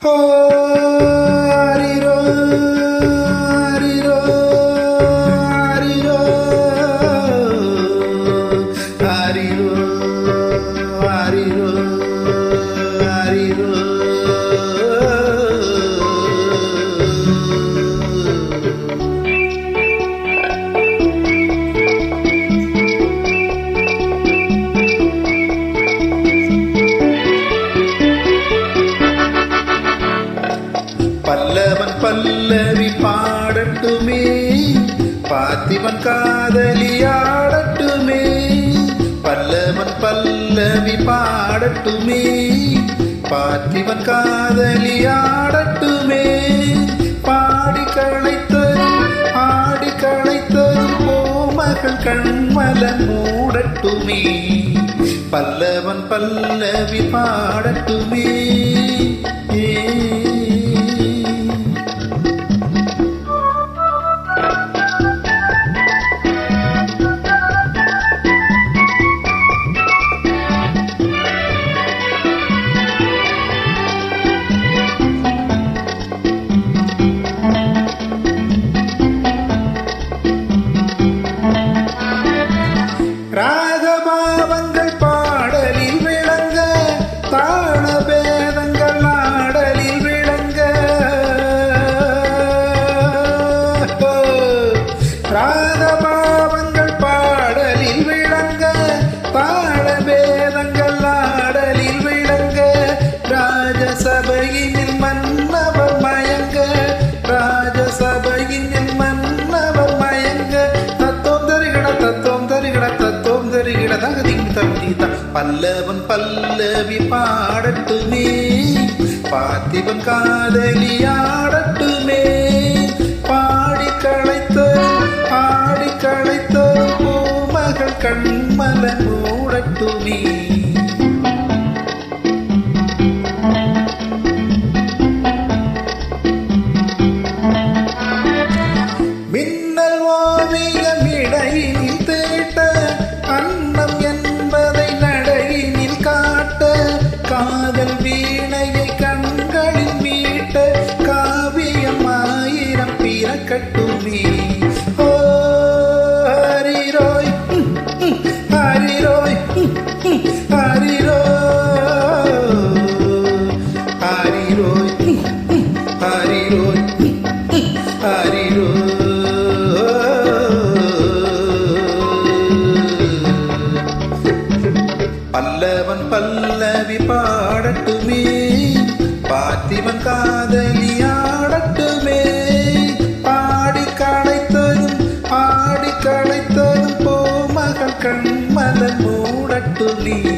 Oh. Pallavan பல்லவி பாடட்டுமே பாத்திவன் காதலி ஆடட்டுமே பல்லவன் பல்லவி பாடட்டுமே பாத்திவன் காதலி ஆடட்டுமே. பாடி களைத்தரும் ஆடி களைத்தரும் கோமகள் கண்மலன் மூடட்டுமே பல்லவன் பல்லவி பாடட்டுமே. também para Pallavan பல்லவி பாடட்டுமே. பார்த்திபன் காதலி ஆடட்டுமே. பாடி களைத்த பாடி களைத்த பூமகள் கண்மல மூடட்டுமே. பாடட்டுமே. பார்த்திவன் காதலி ஆடட்டுமே. பாடி களைத்ததும் ஆடி களைத்ததும் பூமகள் கண்மலன் மூடட்டுமே.